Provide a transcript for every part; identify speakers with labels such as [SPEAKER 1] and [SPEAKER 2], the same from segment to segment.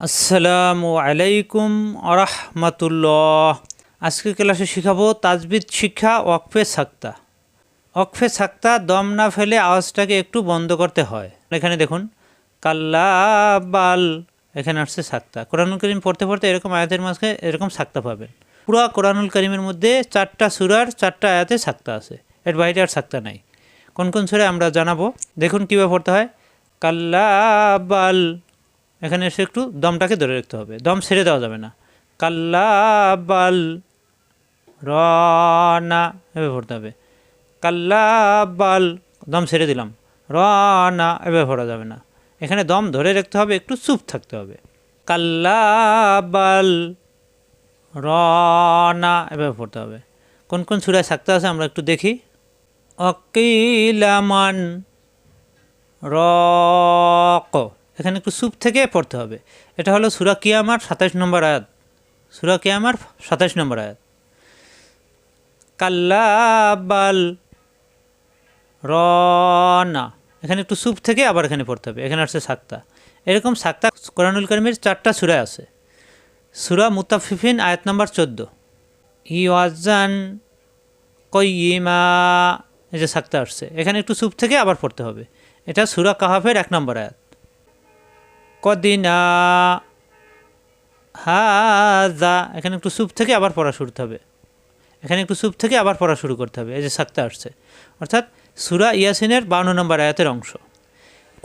[SPEAKER 1] আসসালামু আলাইকুম আরহামাতুল্লাহ। আজকে ক্লাসে শিখাবো তাজবিদ শিক্ষা ওয়াকফে সাক্তা। ওয়াকফে সাক্তা দম না ফেলে আওয়াজটাকে একটু বন্ধ করতে হয়। এখানে দেখুন, কাল্লা বাল, এখানে আসছে সাক্তা। কোরআনুল করিম পড়তে পড়তে এরকম আয়াতের মাঝে এরকম সাক্তা পাবেন। পুরো কোরআনুল করিমের মধ্যে চারটা সুরার চারটা আয়াতে সাক্তা আছে। এর বাইরে আর সাক্তা নাই। কোন কোন সুরে আমরা জানাব? দেখুন কীভাবে পড়তে হয়। কাল্লা বাল এখানে এসে একটু দমটাকে ধরে রাখতে হবে। দম ছেড়ে দেওয়া যাবে না। কাল্লা বাল রনা এভাবে ভরতে হবে। কাল্লা বাল, দম ছেড়ে দিলাম। রনা এভাবে ভরা যাবে না। এখানে দম ধরে রাখতে হবে, একটু চুপ থাকতে হবে। কাল্লা বাল রনা এভাবে পড়তে হবে। কোন কোন সুরায় থাকতে আছে আমরা একটু দেখি। অকিলামান রক এখানে একটু সুপ থেকে পড়তে হবে। এটা হলো সুরা কিয়ামার সাতাশ নম্বর আয়াত। সুরা কিয়ামার সাতাশ নম্বর আয়াত। কাল্লাবাল রনা। এখানে একটু সুপ থেকে আবার এখানে পড়তে হবে। এখানে আসছে সাক্তা। এরকম সাক্তা কোরআনুল করিমের চারটা সুরা আছে। সুরা মুতাফিফিন আয়াত নম্বর চোদ্দ। ইওয়াজান কইমা এই যে সাক্তা আসছে। এখানে একটু সুপ থেকে আবার পড়তে হবে। এটা সুরা কাহাফের এক নম্বর আয়াত। কদিনা। হাজা। এখানে একটু সুপ থেকে আবার পড়া শুরুতে হবে। এখানে একটু সুপ থেকে আবার পড়া শুরু করতে হবে। এই যে সাক্তা আসছে। অর্থাৎ সুরা ইয়াসিনের বাউন্ন নম্বর আয়াতের অংশ।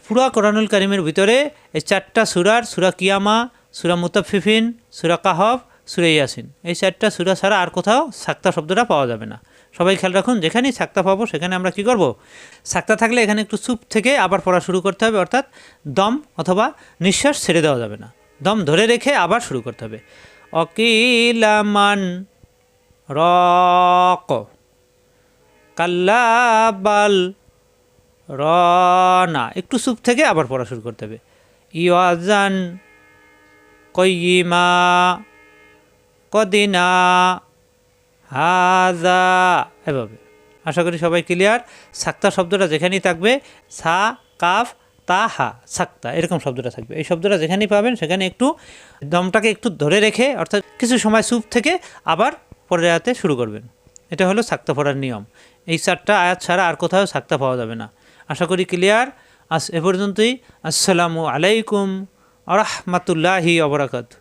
[SPEAKER 1] পুরা কোরআনুল করিমের ভিতরে এই চারটা সুরার, সুরা কিয়ামা, সুরা মুতাফিফিন সুরা কাহব সুরা ইয়াসিন। এই চারটা সুরা ছাড়া আর কোথাও সাক্তা শব্দটা পাওয়া যাবে না। সবাই খেয়াল রাখুন, যেখানেই সাক্তা পাবো সেখানে আমরা কি করব? সাক্তা থাকলে এখানে একটু চুপ থেকে আবার পড়া শুরু করতে হবে, অর্থাৎ দম অথবা নিঃশ্বাস ছেড়ে দেওয়া যাবে না। দম ধরে রেখে আবার শুরু করতে হবে। অকিলামান রক, কাল্লাবাল রনা, একটু চুপ থেকে আবার পড়া শুরু করতে হবে। ইয়াজান কইমা কদিনা হাজা। এভাবে। আশা করি সবাই ক্লিয়ার সাক্তা শব্দটা যেখানেই থাকবে, সা, কাফ, তা, হা, সাক্তা, এরকম শব্দটা থাকবে। এই শব্দটা যেখানেই পাবেন, সেখানে একটু দমটাকে একটু ধরে রেখে, অর্থাৎ কিছু সময় চুপ থেকে আবার পরে আয়াতে শুরু করবেন। এটা হলো সাক্তা পড়ার নিয়ম। এই চারটা আয়াত ছাড়া আর কোথাও সাক্তা পাওয়া যাবে না। আশা করি ক্লিয়ার আস এ পর্যন্তই। আসসালামু আলাইকুম। আরহামাতুল্লাহি অবরাকাত